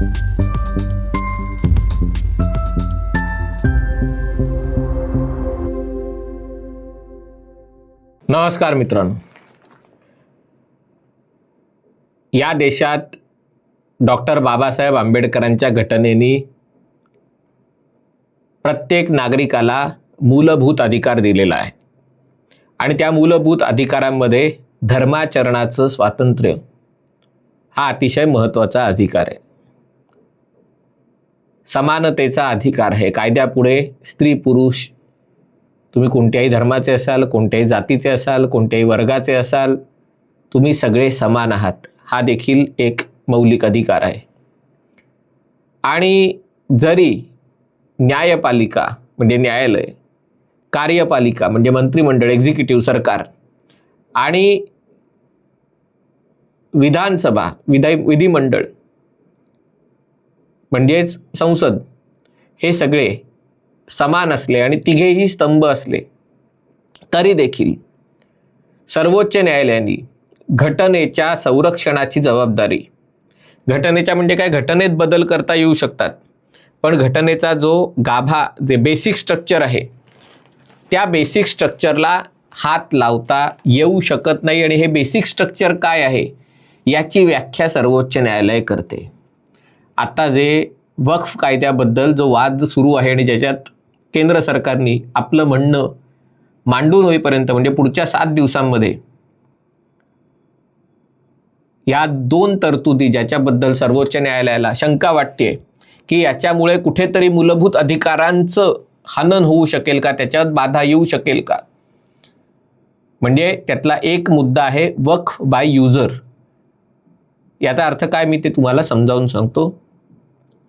नमस्कार मित्रांनो. या देशात डॉक्टर बाबासाहेब आंबेडकरांच्या घटनेनी प्रत्येक नागरिकाला मूलभूत अधिकार दिलेला आहे. आणि त्या मूलभूत अधिकारांमध्ये धर्माचरणाचं स्वातंत्र्य हा अतिशय महत्त्वाचा अधिकार आहे. समानतेचा अधिकार आहे. कायद्यापुढे स्त्री पुरुष तुम्ही कोणत्याही धर्माचे असाल कोणत्याही जातीचे असाल कोणत्याही वर्गाचे असाल तुम्ही सगळे समान आहात. हा देखील एक मौलिक अधिकार आहे. आणि जरी न्यायपालिका म्हणजे न्यायालय कार्यपालिका म्हणजे मंत्रिमंडळ एक्झिक्युटिव्ह सरकार आणि विधानसभा विधाय विधिमंडळ म्हणजेच संसद हे सगळे समान असले आणि तिघेही स्तंभ असले तरी देखील सर्वोच्च न्यायालयाने घटनेच्या संरक्षणाची जबाबदारी घटनेच्या म्हणजे काय? घटनेत बदल करता येऊ शकतात. पण घटनेचा जो गाभा जे बेसिक स्ट्रक्चर आहे त्या बेसिक स्ट्रक्चरला हात लावता येऊ शकत नाही. आणि हे बेसिक स्ट्रक्चर काय आहे? याची व्याख्या सर्वोच्च न्यायालय करते. आता जे वक्फ कायद्याबद्दल जो वाद सुरू आहे आणि ज्याच्यात केंद्र सरकारने आपलं म्हणणं मांडून होईपर्यंत म्हणजे पुढच्या सात दिवसांमध्ये या दोन तरतुदी ज्याच्याबद्दल सर्वोच्च न्यायालयाला शंका वाटते की याच्यामुळे कुठेतरी मूलभूत अधिकारांचं हनन होऊ शकेल का? त्याच्यात बाधा येऊ शकेल का? म्हणजे त्यातला एक मुद्दा आहे वक्फ बाय युजर. याचा अर्थ काय मी ते तुम्हाला समजावून सांगतो.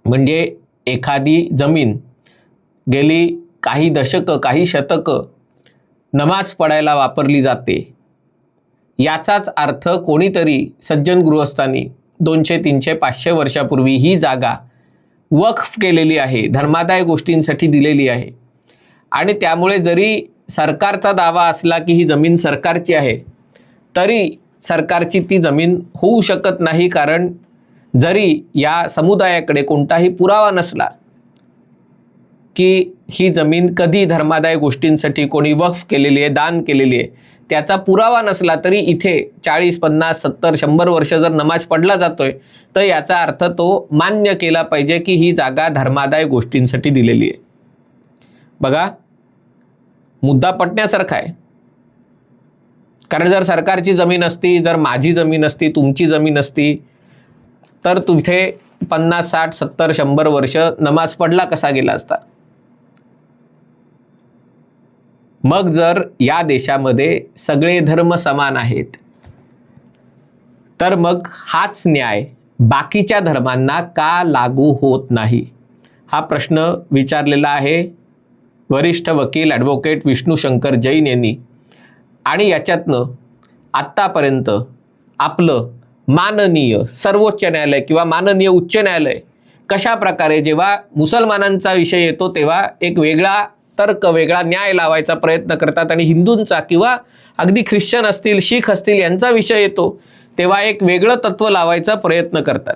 म्हणजे एखादी जमीन गेली काही दशकं काही शतकं नमाज पडायला वापरली जाते. याचाच अर्थ कोणीतरी सज्जन गृहस्थांनी दोनशे तीनशे पाचशे वर्षापूर्वी ही जागा वक्फ केलेली आहे धर्मादाय गोष्टींसाठी दिलेली आहे. आणि त्यामुळे जरी सरकारचा दावा असला की ही जमीन सरकारची आहे तरी सरकारची ती जमीन होऊ शकत नाही कारण जरी या समुदायाकडे कोणताही पुरावा नसला की ही जमीन कधी धर्मादाय गोष्टींसाठी कोणी वक्फ केलेली आहे दान केलेली आहे त्याचा पुरावा नसला तरी इथे चाळीस पन्नास सत्तर शंभर वर्ष जर नमाज पडला जातोय तर याचा अर्थ तो मान्य केला पाहिजे की ही जागा धर्मादाय गोष्टींसाठी दिलेली आहे. बघा मुद्दा पटण्यासारखा आहे. कारण जर सरकारची जमीन असती जर माझी जमीन असती तुमची जमीन असती तर तिथे पन्नास साठ सत्तर शंभर वर्ष नमाज पडला कसा गेला असता? मग जर या देशामध्ये सगळे धर्म समान आहेत तर मग हाच न्याय बाकीच्या धर्मांना का लागू होत नाही? हा प्रश्न विचारलेला आहे वरिष्ठ वकील ॲडव्होकेट विष्णू शंकर जैन यांनी. आणि याच्यातनं आत्तापर्यंत आपलं माननीय सर्वोच्च न्यायालय किंवा माननीय उच्च न्यायालय कशा प्रकारे जेव्हा मुसलमानांचा विषय येतो तेव्हा एक वेगळा तर्क वेगळा न्याय लावायचा प्रयत्न करतात आणि हिंदूंचा किंवा अगदी ख्रिश्चन असतील शीख असतील यांचा विषय येतो तेव्हा एक वेगळं तत्व लावायचा प्रयत्न करतात.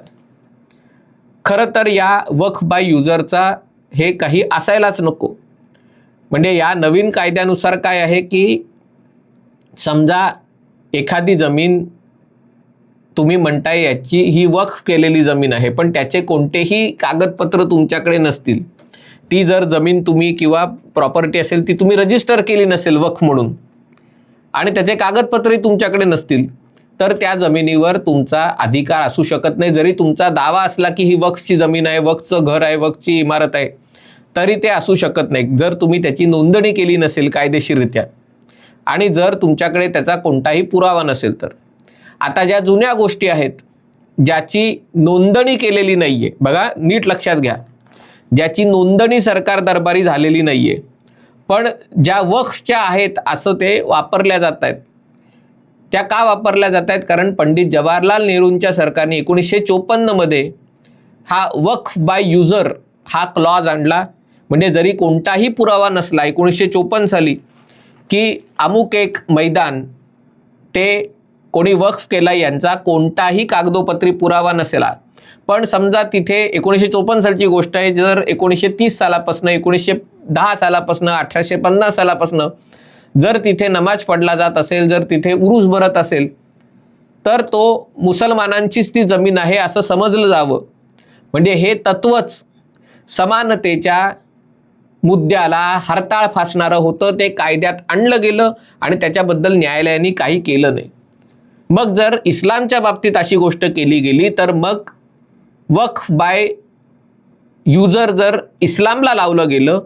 खरं तर या वख बाय युजरचा हे काही असायलाच नको. म्हणजे या नवीन कायद्यानुसार काय आहे की समजा एखादी जमीन तुम्ही म्हणताय याची ही वक्फ केलेली जमीन आहे पण त्याचे कोणतेही कागदपत्र तुमच्याकडे नसतील. ती जर जमीन तुम्ही किंवा प्रॉपर्टी असेल ती तुम्ही रजिस्टर केली नसेल वक्फ म्हणून आणि त्याचे कागदपत्रही तुमच्याकडे नसतील तर त्या जमिनीवर तुमचा अधिकार असू शकत नाही. जरी तुमचा दावा असला की ही वक्सची जमीन आहे वक्सचं घर आहे वक्सची इमारत आहे तरी ते असू शकत नाही. जर तुम्ही त्याची नोंदणी केली नसेल कायदेशीररित्या आणि जर तुमच्याकडे त्याचा कोणताही पुरावा नसेल तर. आता ज्या जुन्या गोष्टी आहेत ज्याची नोंदणी केलेली नाही आहे बघा नीट लक्षात घ्या. ज्याची नोंदणी सरकार दरबारी झालेली नाही आहे पण ज्या वक्फच्या आहेत असं ते वापरल्या जात आहेत त्या का वापरल्या जात आहेत कारण पंडित जवाहरलाल नेहरूंच्या सरकारने एकोणीसशे चोपन्नमध्ये हा वक्फ बाय युजर हा क्लॉज आणला. म्हणजे जरी कोणताही पुरावा नसला एकोणीसशे चोपन्न साली की अमुक एक मैदान ते कोणी वक्फ केला यांचा कोणताही कागदोपत्री पुरावा नसेला. पण समजा तिथे एकोणीसशे चोपन्न सालची गोष्ट आहे जर एकोणीसशे तीस सालापासून एकोणीसशे दहा सालापासून अठराशे पन्नास सालापासून जर तिथे नमाज पडला जात असेल जर तिथे उरूस भरत असेल तर तो मुसलमानांचीच ती जमीन आहे असं समजलं जावं. म्हणजे हे तत्वच समानतेच्या मुद्द्याला हरताळ फासणारं होतं ते कायद्यात आणलं गेलं आणि त्याच्याबद्दल न्यायालयाने काही केलं नाही. मग जर इस्लामच्या बाबतीत अशी गोष्ट केली गेली तर मग वक्फ बाय युजर जर इस्लामला लावलं गेलं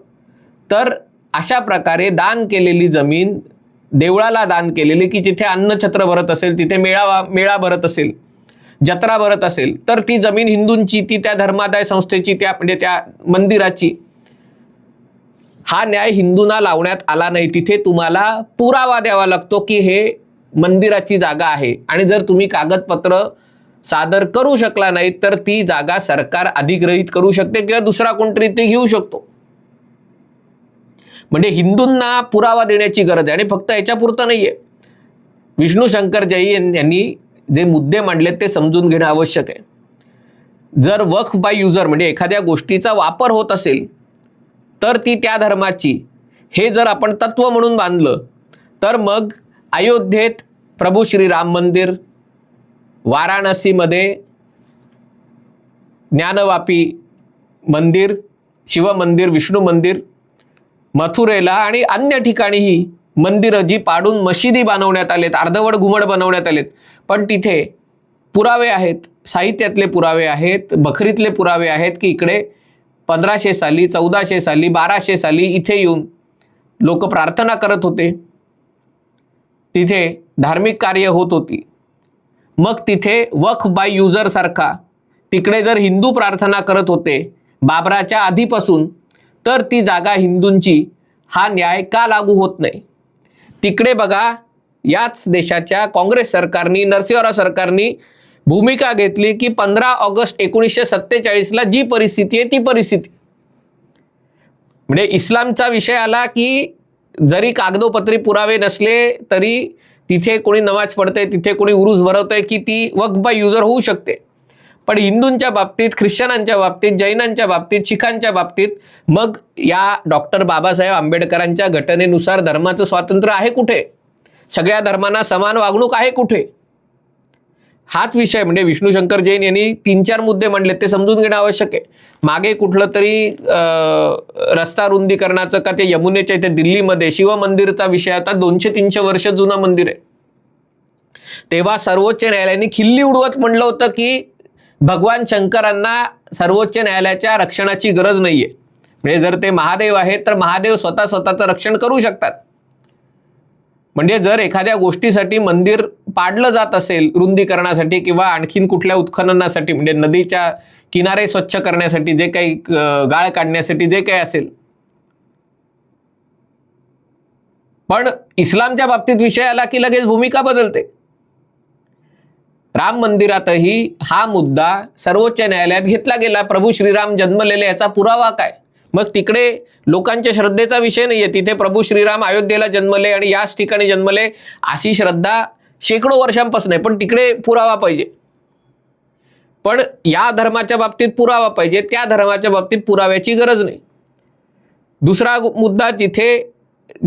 तर अशा प्रकारे दान केलेली जमीन देवळाला दान केलेली की जिथे अन्नछत्र भरत असेल तिथे मेळावा मेळा भरत असेल जत्रा भरत असेल तर ती जमीन हिंदूंची ती त्या धर्मादाय संस्थेची त्या म्हणजे त्या मंदिराची. हा न्याय हिंदूंना लावण्यात आला नाही. तिथे तुम्हाला पुरावा द्यावा लागतो की हे मंदिराची जागा आहे. आणि जर तुम्ही कागदपत्र सादर करू शकला नाही तर ती जागा सरकार अधिग्रहित करू शकते किंवा दुसरा कोणतरी ते घेऊ शकतो. म्हणजे हिंदूंना पुरावा देण्याची गरज आहे आणि फक्त याच्यापुरतं नाहीये. विष्णू शंकर जैन यांनी जे मुद्दे मांडलेत ते समजून घेणं आवश्यक आहे. जर वक्फ बाय युजर म्हणजे एखाद्या गोष्टीचा वापर होत असेल तर ती त्या धर्माची. हे जर आपण तत्व म्हणून बांधलं तर मग अयोध्येत प्रभू श्री राम मंदिर वाराणसीमध्ये ज्ञानवापी मंदिर शिवमंदिर विष्णू मंदिर मथुरेला आणि अन्य ठिकाणीही मंदिरं जी पाडून मशिदी बनवण्यात आलेत अर्धवड घुमड बनवण्यात आलेत. पण तिथे पुरावे आहेत साहित्यातले पुरावे आहेत बखरीतले पुरावे आहेत की इकडे पंधराशे साली चौदाशे साली बाराशे साली इथे येऊन लोक प्रार्थना करत होते. तिथे धार्मिक कार्य होत होती. मग तिथे वक्फ बाय युजर सारखा तिकडे जर हिंदू प्रार्थना करत होते बाबराच्या आधीपासून तर ती जागा हिंदूंची हा न्याय का लागू होत नाही? तिकडे बघा याच देशाच्या काँग्रेस सरकारनी नरसिंहराव सरकारनी भूमिका घेतली की पंधरा ऑगस्ट एकोणीसशे सत्तेचाळीसला जी परिस्थिती आहे ती परिस्थिती. म्हणजे इस्लामचा विषय आला की जरी कागदोपत्री पुरावे नसले तरी तिथे कोणी नमाज पडते तिथे कोणी उरूस भरवतंय की ती वक बाय युजर होऊ शकते. पण हिंदूंच्या बाबतीत ख्रिश्चनांच्या बाबतीत जैनांच्या बाबतीत शिखांच्या बाबतीत मग या डॉक्टर बाबासाहेब आंबेडकरांच्या घटनेनुसार धर्माचं स्वातंत्र्य आहे कुठे? सगळ्या धर्मांना समान वागणूक आहे कुठे? हाच विषय म्हणजे विष्णू शंकर जैन यांनी तीन चार मुद्दे मांडले ते समजून घेणं आवश्यक आहे. मागे कुठलं तरी रस्ता रुंदीकरणाचं का ते यमुनेच्या इथे दिल्लीमध्ये शिवमंदिरचा विषय आता दोनशे तीनशे वर्ष जुनं मंदिर आहे. तेव्हा सर्वोच्च न्यायालयाने खिल्ली उडवत म्हणलं होतं की भगवान शंकरांना सर्वोच्च न्यायालयाच्या रक्षणाची गरज नाहीये. म्हणजे जर ते महादेव आहेत तर महादेव स्वतः स्वतःचं रक्षण करू शकतात. म्हणजे जर एखाद्या गोष्टीसाठी मंदिर पाडलं जात असेल रुंदीकरणासाठी किंवा आणखीन कुठल्या उत्खननासाठी म्हणजे नदीच्या किनारे स्वच्छ करण्यासाठी जे काही गाळ काढण्यासाठी जे काही असेल. पण इस्लामच्या बाबतीत विषय आला की लगेच भूमिका बदलते. राम मंदिरातही हा मुद्दा सर्वोच्च न्यायालयात घेतला गेला. प्रभू श्रीराम जन्मलेले याचा पुरावा काय? मग तिकडे लोकांच्या श्रद्धेचा विषय नाहीये. तिथे प्रभू श्रीराम अयोध्येला जन्मले आणि याच ठिकाणी जन्मले. अशी श्रद्धा शेकडो वर्षांपासून आहे. पण तिकडे पुरावा पाहिजे. पण या धर्माच्या बाबतीत पुरावा पाहिजे. त्या धर्माच्या बाबतीत पुराव्याची गरज नाही. दुसरा मुद्दा जिथे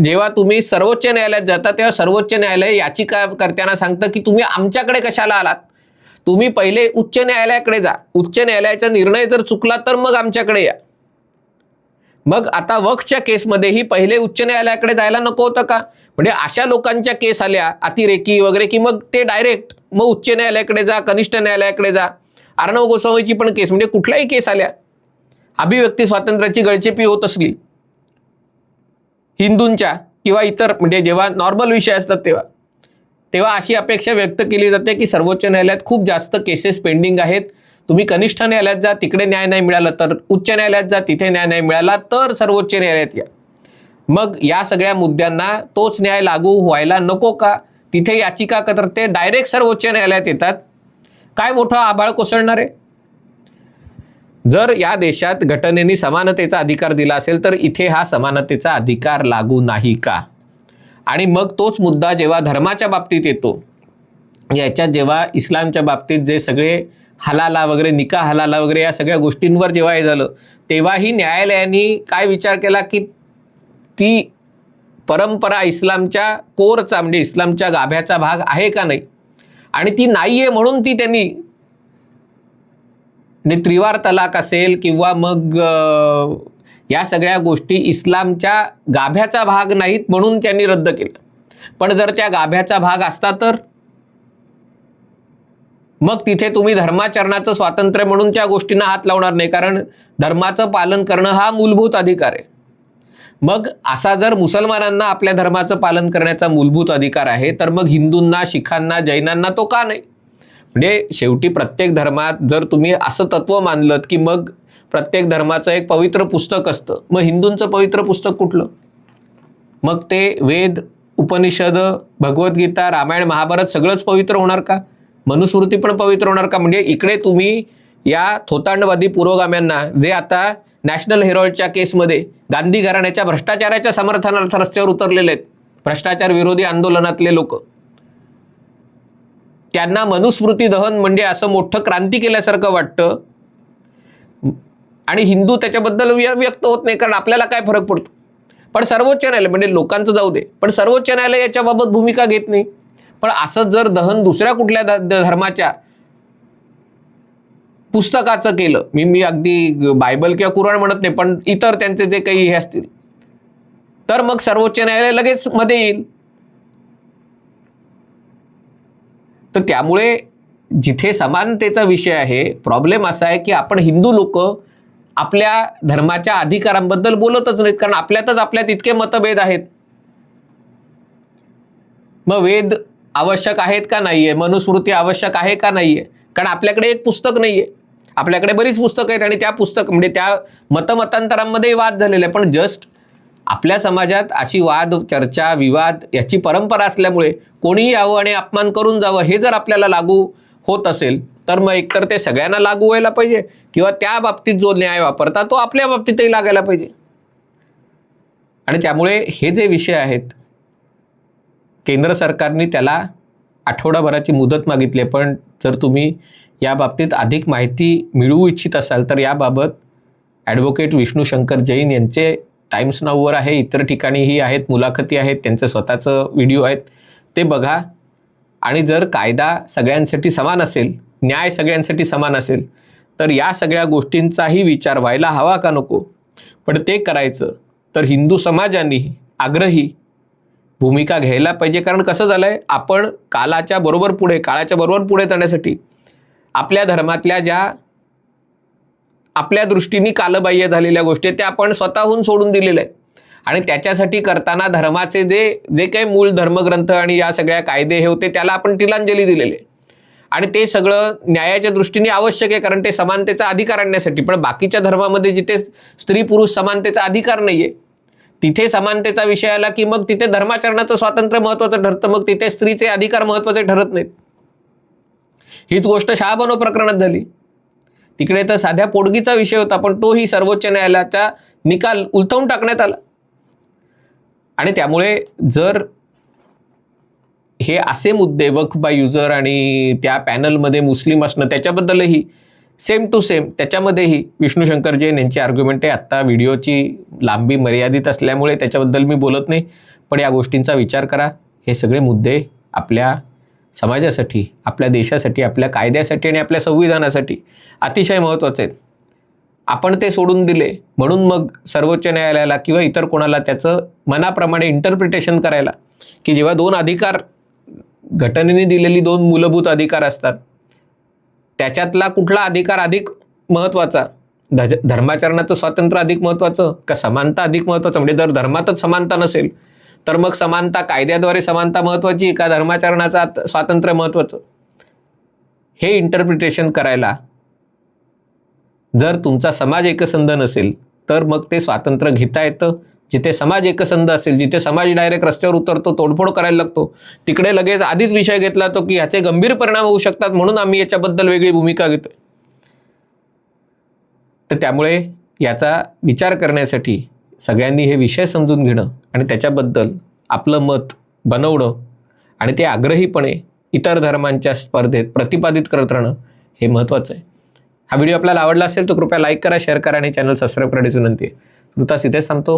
जेव्हा तुम्ही सर्वोच्च न्यायालयात जाता तेव्हा सर्वोच्च न्यायालय याचिका करताना सांगतं की तुम्ही आमच्याकडे कशाला आलात? तुम्ही पहिले उच्च न्यायालयाकडे जा. उच्च न्यायालयाचा निर्णय जर चुकला तर मग आमच्याकडे या. मग आता वक्फच्या केसमध्येही पहिले उच्च न्यायालयाकडे जायला नको होतं का? म्हणजे अशा लोकांच्या केस आल्या अतिरेकी वगैरे की मग ते डायरेक्ट मग उच्च न्यायालयाकडे जा कनिष्ठ न्यायालयाकडे जा. अर्णव गोस्वामीची पण केस म्हणजे कुठल्याही केस आल्या अभिव्यक्ती स्वातंत्र्याची गळचेपी होत असली हिंदूंच्या किंवा इतर म्हणजे जेव्हा नॉर्मल विषय असतात तेव्हा तेव्हा अशी अपेक्षा व्यक्त केली जाते की सर्वोच्च न्यायालयात खूप जास्त केसेस पेंडिंग आहेत. तुम्ही कनिष्ठ न्यायालयात जा तिकडे न्याय नाही मिळाला तर उच्च न्यायालयात जा तिथे न्याय नाही मिळाला तर सर्वोच्च न्यायालयात या. मग या सगळ्या मुद्द्यांना तोच न्याय लागू व्हायला नको का? तिथे याचिका करते डायरेक्ट सर्वोच्च न्यायालयात येतात. काय मोठं आभाळ कोसळणार आहे? जर या देशात घटनेने समानतेचा अधिकार दिला असेल तर इथे हा समानतेचा अधिकार लागू नाही का? आणि मग तोच मुद्दा जेव्हा धर्माच्या बाबतीत येतो याच्यात जेव्हा इस्लामच्या बाबतीत जे सगळे हलाला वगैरे निका हलाला वगैरे या सगळ्या गोष्टींवर जेव्हा हे झालं तेव्हाही न्यायालयाने काय विचार केला की ती परंपरा इस्लामच्या कोरचा म्हणजे इस्लामच्या गाभ्याचा भाग आहे का नाही? आणि ती नाही आहे म्हणून ती त्यांनी म्हणजे त्रिवार तलाक असेल किंवा मग या सगळ्या गोष्टी इस्लामच्या गाभ्याचा भाग नाहीत म्हणून त्यांनी रद्द केलं. पण जर त्या गाभ्याचा भाग असता तर मग तिथे तुम्ही धर्माचरणाचं स्वातंत्र्य म्हणून त्या गोष्टींना हात लावणार नाही कारण धर्माचं पालन करणं हा मूलभूत अधिकार आहे. मग असा जर मुसलमानांना आपल्या धर्माचं पालन करण्याचा मूलभूत अधिकार आहे तर मग हिंदूंना शिखांना जैनांना तो का नाही? म्हणजे शेवटी प्रत्येक धर्मात जर तुम्ही असं तत्व मानलं की मग प्रत्येक धर्माचं एक पवित्र पुस्तक असतं मग हिंदूंचं पवित्र पुस्तक कुठलं? मग ते वेद उपनिषद भगवद्गीता रामायण महाभारत सगळंच पवित्र होणार का? मनुस्मृती पण पवित्र होणार का? म्हणजे इकडे तुम्ही या थोतांडवादी पुरोगाम्यांना जे आता नॅशनल हेरॉल्डच्या केसमध्ये गांधी घराण्याच्या भ्रष्टाचाराच्या समर्थनार्थ रस्त्यावर उतरलेले आहेत भ्रष्टाचार विरोधी आंदोलनातले लोक. त्यांना मनुस्मृती दहन म्हणजे असं मोठं क्रांती केल्यासारखं वाटतं. आणि हिंदू त्याच्याबद्दल व्यक्त होत नाही कारण आपल्याला काय फरक पडतो? पण सर्वोच्च न्यायालय म्हणजे लोकांचं जाऊ दे पण सर्वोच्च न्यायालय याच्याबाबत भूमिका घेत नाही. पण असंच जर दहन दुसऱ्या कुठल्या धर्माच्या पुस्तकाचं केलं मी मी अगदी बायबल किंवा कुराण म्हणत नाही पण इतर त्यांचे जे काही हे असतील तर मग सर्वोच्च न्यायालय लगेच मध्ये येईल. तर त्यामुळे जिथे समानतेचा विषय आहे प्रॉब्लेम असा आहे की आपण हिंदू लोक आपल्या धर्माच्या अधिकारांबद्दल बोलतच नाहीत कारण आपल्यातच आपल्यात इतके मतभेद आहेत. मग वेद आवश्यक आहेत का नाही आहे मनुस्मृती आवश्यक आहे का नाही आहे कारण आपल्याकडे एक पुस्तक नाही आहे आपल्याकडे बरीच पुस्तकं आहेत आणि त्या पुस्तक म्हणजे त्या मतमतांतरांमध्ये वाद झालेले आहे पण जस्ट आपल्या समाजात अशी वाद चर्चा विवाद याची परंपरा असल्यामुळे कोणीही यावं आणि अपमान करून जावं हे जर आपल्याला लागू होत असेल तर मग एकतर ते सगळ्यांना लागू व्हायला पाहिजे किंवा त्या बाबतीत जो न्याय वापरता तो आपल्या बाबतीतही लागायला पाहिजे. आणि त्यामुळे हे जे विषय आहेत केंद्र सरकारने त्याला आठवडाभराची मुदत मागितली आहे. पण जर तुम्ही या बाबतीत अधिक माहिती मिळवू इच्छित असाल तर याबाबत ॲडव्होकेट विष्णू शंकर जैन यांचे टाइम्स नाऊवर आहे इतर ठिकाणीही आहेत मुलाखती आहेत त्यांचं स्वतःचं व्हिडिओ आहेत. ते बघा. आणि जर कायदा सगळ्यांसाठी समान असेल न्याय सगळ्यांसाठी समान असेल तर या सगळ्या गोष्टींचाही विचार व्हायला हवा का नको? पण ते करायचं तर हिंदू समाजाने आग्रही भूमिका घ्यायला पाहिजे. कारण कसं झालं आहे आपण कालाच्या बरोबर पुढे काळाच्या बरोबर पुढे जाण्यासाठी आपल्या धर्मातल्या ज्या आपल्या दृष्टीने कालबाह्य झालेल्या गोष्टी त्या आपण स्वतःहून सोडून दिलेल्या आहेत. आणि त्याच्यासाठी करताना धर्माचे जे जे काही मूळ धर्मग्रंथ आणि या सगळ्या कायदे हे होते त्याला आपण तिलांजली दिलेले आहे. आणि ते सगळं न्यायाच्या दृष्टीने आवश्यक आहे कारण ते समानतेचा अधिकार आणण्यासाठी. पण बाकीच्या धर्मामध्ये जिथे स्त्री पुरुष समानतेचा अधिकार नाही आहे तिथे समानतेचा विषय आला की मग तिथे धर्माचरणाचं स्वातंत्र्य महत्त्वाचं ठरतं मग तिथे स्त्रीचे अधिकार महत्त्वाचे ठरत नाहीत. हीच गोष्ट शहाबनो प्रकरणात झाली. तिकडे तर साध्या पोडगीचा विषय होता पण तोही सर्वोच्च न्यायालयाचा निकाल उलथवून टाकण्यात आला. आणि त्यामुळे जर हे असे मुद्दे वक्फ बाय युजर आणि त्या पॅनलमध्ये मुस्लिम असणं त्याच्याबद्दलही सेम टू सेम. त्याच्यामध्येही विष्णू शंकर जैन यांची आर्ग्युमेंट आहे. आत्ता व्हिडिओची लांबी मर्यादित असल्यामुळे त्याच्याबद्दल मी बोलत नाही. पण या गोष्टींचा विचार करा. हे सगळे मुद्दे आपल्या समाजासाठी आपल्या देशासाठी आपल्या कायद्यासाठी आणि आपल्या संविधानासाठी अतिशय महत्त्वाचे आहेत. आपण ते सोडून दिले. म्हणून मग सर्वोच्च न्यायालयाला किंवा इतर कोणाला त्याचं मनाप्रमाणे इंटरप्रिटेशन करायला की जेव्हा दोन अधिकार घटनेने दिलेली दोन मूलभूत अधिकार असतात त्याच्यातला कुठला अधिकार अधिक महत्त्वाचा? धज धर्माचरणाचं स्वातंत्र्य अधिक महत्त्वाचं का समानता अधिक महत्त्वाचं? म्हणजे जर धर्मातच समानता नसेल तर मग समानता कायद्याद्वारे समानता महत्त्वाची का धर्माचरणाचा स्वातंत्र्य महत्त्वाचं? हे इंटरप्रिटेशन करायला जर तुमचा समाज एकसंध नसेल तर मग ते स्वातंत्र्य घेता येतं जिथे समाज एकसंध असेल जिथे समाज डायरेक्ट रस्त्यावर उतरतो तोडफोड करायला लागतो तिकडे लगेच आधीच विषय घेतला तो की ह्याचे गंभीर परिणाम होऊ शकतात म्हणून आम्ही याच्याबद्दल वेगळी भूमिका घेतोय. तर त्यामुळे याचा विचार करण्यासाठी सगळ्यांनी हे विषय समजून घेणं आणि त्याच्याबद्दल आपलं मत बनवणं आणि ते आग्रहीपणे इतर धर्मांच्या स्पर्धेत प्रतिपादित करत राहणं हे महत्त्वाचं आहे. हा व्हिडिओ आपल्याला आवडला असेल तर कृपया लाईक करा शेअर करा आणि चॅनल सबस्क्राईब करण्याची विनंती आहे. तुर्तास इथेच सांगतो.